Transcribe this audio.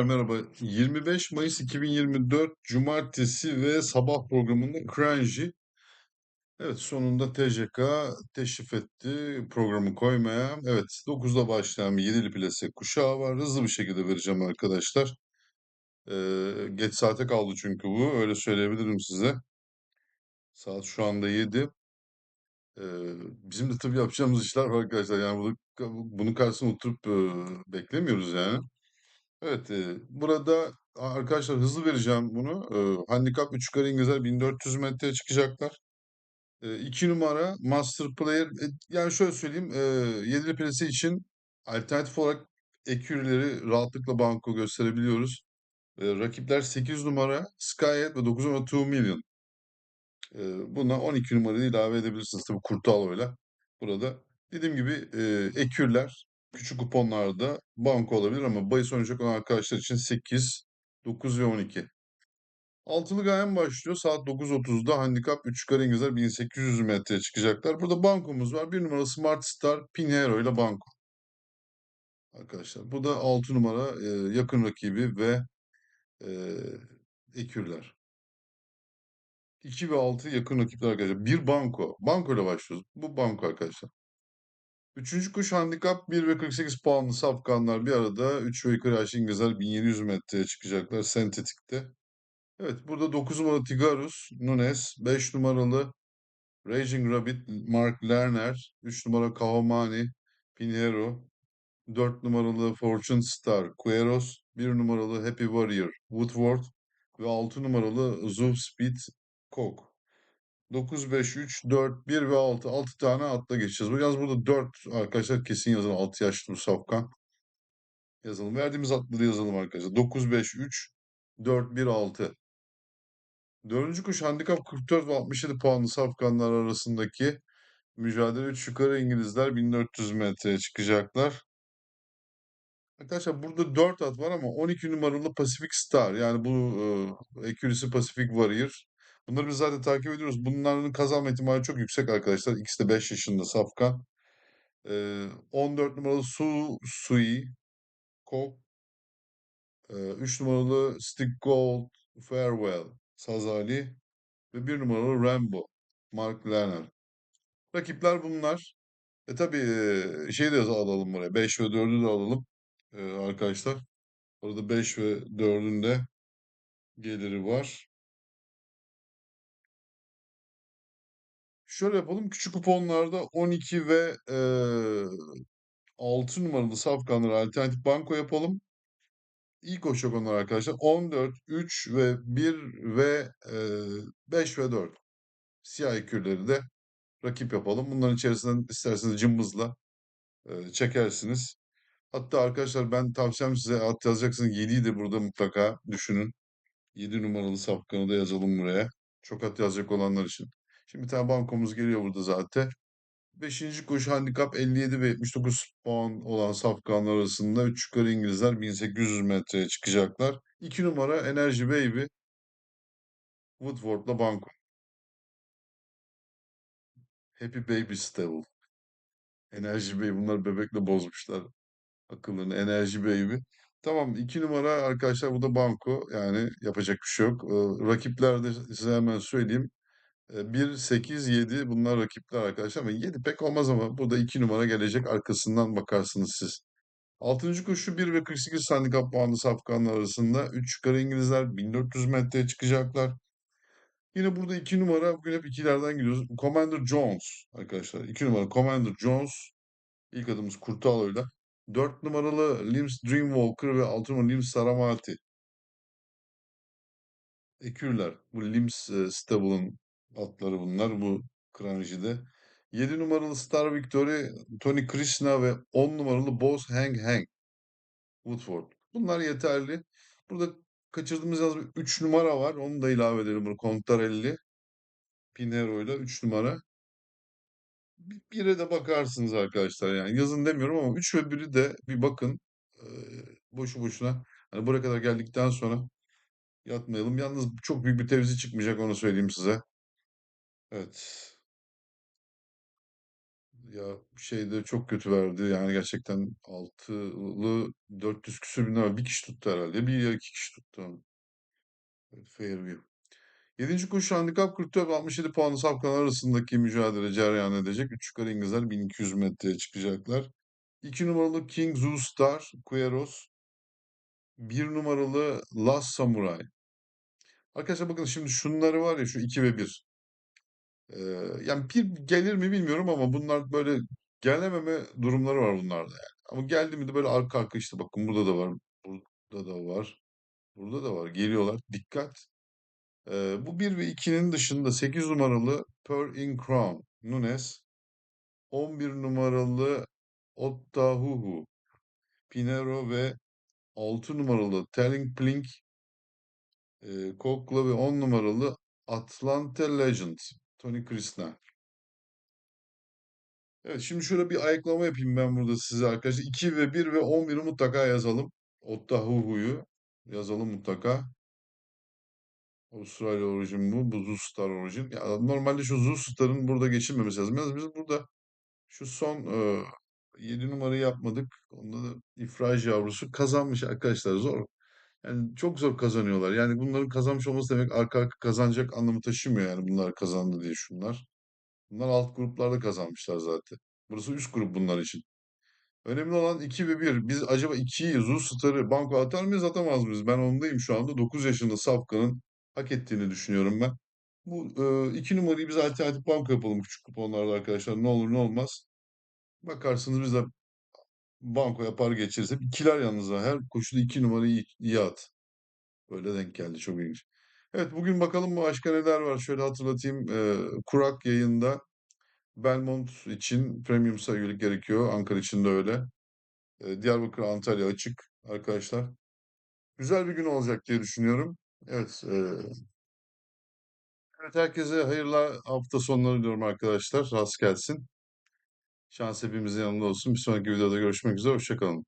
Merhaba. 25 Mayıs 2024 Cumartesi ve sabah programında Kranji. Evet sonunda TJK teşrif etti programı koymaya. Evet 9'da başlayan bir 7'li plase kuşağı var. Hızlı bir şekilde vereceğim arkadaşlar. Ee, geç saate kaldı çünkü bu. Öyle söyleyebilirim size. Saat şu anda 7. Ee, bizim de tabii yapacağımız işler var arkadaşlar. Yani bunu, bunun karşısına oturup e, beklemiyoruz yani. Evet, eee, burada arkadaşlar hızlı vereceğim bunu. Eee, handikap 3 yukarı İngilizler 1400 metreye çıkacaklar. Eee 2 numara Master Player. E, yani şöyle söyleyeyim. Eee 7'li plase için alternatif olarak ekürleri rahatlıkla banko gösterebiliyoruz. Eee, rakipler 8 numara Skyhead ve 9 numara 2 Million. Eee buna 12 numarayı ilave edebilirsiniz tabii Kurtalo'yla. Burada dediğim gibi eee ekürler küçük kuponlarda banko olabilir ama bahis oynayacak olan arkadaşlar için 8, 9 ve 12. Altılı gayen başlıyor. Saat 9.30'da handikap 3 yukarı İngilizler 1800 metreye çıkacaklar. Burada bankomuz var. Bir numara Smart Star Pinheiro ile banko. Arkadaşlar bu da 6 numara e, yakın rakibi ve e, ekürler. 2 ve 6 yakın rakipler arkadaşlar. Bir banko. Banko ile başlıyoruz. Bu banko arkadaşlar. Üçüncü kuş handikap 1 ve 48 puanlı safkanlar bir arada. 3 ve yukarı aşağı İngilizler 1700 metreye çıkacaklar sentetikte. Evet burada 9 numaralı Tigarus, Nunes, 5 numaralı Raging Rabbit, Mark Lerner, 3 numara Kawamani, Pinheiro, 4 numaralı Fortune Star, Queros, 1 numaralı Happy Warrior, Woodward ve 6 numaralı Zoom Speed, Coke. 9, 5, 3, 4, 1 ve 6. 6 tane atla geçeceğiz. Bu yaz burada 4 arkadaşlar kesin yazın. 6 yaşlı Safkan. Yazalım. Verdiğimiz atları yazalım arkadaşlar. 9, 5, 3, 4, 1, 6. Dördüncü kuş handikap 44 ve 67 puanlı safkanlar arasındaki mücadele 3 yukarı İngilizler 1400 metreye çıkacaklar. Arkadaşlar burada 4 at var ama 12 numaralı Pacific Star yani bu e, Accuracy Pacific Warrior. Bunları biz zaten takip ediyoruz. Bunların kazanma ihtimali çok yüksek arkadaşlar. İkisi de 5 yaşında safkan. E, 14 numaralı Su Sui Kok. E, 3 numaralı Stick Gold Farewell Sazali ve 1 numaralı Rambo Mark Lerner. Rakipler bunlar. E tabii e, şey de alalım buraya. 5 ve 4'ü de alalım e, arkadaşlar. Orada 5 ve 4'ün de geliri var. Şöyle yapalım. Küçük kuponlarda 12 ve e, 6 numaralı safkanları alternatif banko yapalım. İlk koşacak onlar arkadaşlar. 14, 3 ve 1 ve e, 5 ve 4. Siyah ekürleri de rakip yapalım. Bunların içerisinden isterseniz cımbızla e, çekersiniz. Hatta arkadaşlar ben tavsiyem size at yazacaksınız. 7'yi de burada mutlaka düşünün. 7 numaralı safkanı da yazalım buraya. Çok at yazacak olanlar için. Şimdi bir tane bankomuz geliyor burada zaten. Beşinci koşu handikap 57 ve 79 puan olan safkanlar arasında 3 yukarı İngilizler 1800 metreye çıkacaklar. 2 numara Enerji Baby Woodward'la banko. Happy Baby Stable. Enerji Baby bunlar bebekle bozmuşlar akıllarını. Enerji Baby. Tamam 2 numara arkadaşlar bu da banko. Yani yapacak bir şey yok. Ee, rakipler de size hemen söyleyeyim. 1, 8, 7 bunlar rakipler arkadaşlar. Ama 7 pek olmaz ama burada 2 numara gelecek. Arkasından bakarsınız siz. 6. koşu 1 ve 48 handikap puanlı safkanlar arasında. 3 yukarı İngilizler 1400 metreye çıkacaklar. Yine burada 2 numara. Bugün hep ikilerden gidiyoruz. Commander Jones arkadaşlar. 2 numara Commander Jones. İlk adımız Kurtalo'yla. 4 numaralı Lims Dreamwalker ve 6 numaralı Lims Saramati. Ekürler. Bu Lims e, Stable'ın atları bunlar. Bu Kranji'de. 7 numaralı Star Victory, Tony Krishna ve 10 numaralı Boss Hang Hang. Woodford. Bunlar yeterli. Burada kaçırdığımız yalnız 3 numara var. Onu da ilave edelim. Bunu Contarelli. Pinheiro ile 3 numara. Bir- Bire de bakarsınız arkadaşlar yani. Yazın demiyorum ama 3 ve 1'i de bir bakın. Ee, boşu boşuna. Hani buraya kadar geldikten sonra yatmayalım. Yalnız çok büyük bir tevzi çıkmayacak onu söyleyeyim size. Evet. Ya şeyde çok kötü verdi. Yani gerçekten altılı 400 küsür bin lira bir kişi tuttu herhalde. Bir ya iki kişi tuttu. Evet, Fairview. 7. koşu handikap 44 67 puanlı safkanlar arasındaki mücadele cereyan edecek. 3 yukarı İngilizler 1200 metreye çıkacaklar. 2 numaralı King Zoo Star Queros. 1 numaralı Last Samurai. Arkadaşlar bakın şimdi şunları var ya şu 2 ve 1. Ee, yani bir gelir mi bilmiyorum ama bunlar böyle gelememe durumları var bunlarda yani. Ama geldi mi de böyle arka arka işte bakın burada da var. Burada da var. Burada da var. Geliyorlar. Dikkat. Ee, bu 1 ve 2'nin dışında 8 numaralı Pearl in Crown Nunes, 11 numaralı Ottahuhu Pinero ve 6 numaralı Telling Plink e, Kokla ve 10 numaralı Atlanta Legend Tony Krishna. Evet şimdi şöyle bir ayıklama yapayım ben burada size arkadaşlar. 2 ve 1 ve 11'i mutlaka yazalım. Ottahuhu'yu yazalım mutlaka. Avustralya orijin bu. Bu Zoostar orijin. Ya normalde şu Zoostar'ın burada geçilmemesi lazım. Yalnız biz burada şu son e, 7 numarayı yapmadık. Onda da ifraj yavrusu kazanmış arkadaşlar. Zor. Yani çok zor kazanıyorlar. Yani bunların kazanmış olması demek arka arka kazanacak anlamı taşımıyor yani bunlar kazandı diye şunlar. Bunlar alt gruplarda kazanmışlar zaten. Burası üst grup bunlar için. Önemli olan 2 ve 1. Biz acaba 2'yi Zoostar'ı banko atar mıyız atamaz mıyız? Ben ondayım şu anda. 9 yaşında Safkan'ın hak ettiğini düşünüyorum ben. Bu e, iki numarayı biz alternatif banko yapalım küçük kuponlarda arkadaşlar. Ne olur ne olmaz. Bakarsınız biz de banko yapar geçeriz. Hep ikiler yalnız ha. Her koşuda iki numarayı iyi at. Böyle denk geldi. Çok ilginç. Evet bugün bakalım başka neler var. Şöyle hatırlatayım. E, Kurak yayında Belmont için premium sayılık gerekiyor. Ankara için de öyle. E, Diyarbakır, Antalya açık arkadaşlar. Güzel bir gün olacak diye düşünüyorum. Evet. E, evet herkese hayırlı hafta sonları diliyorum arkadaşlar. Rast gelsin. Şans hepimizin yanında olsun. Bir sonraki videoda görüşmek üzere. Hoşçakalın.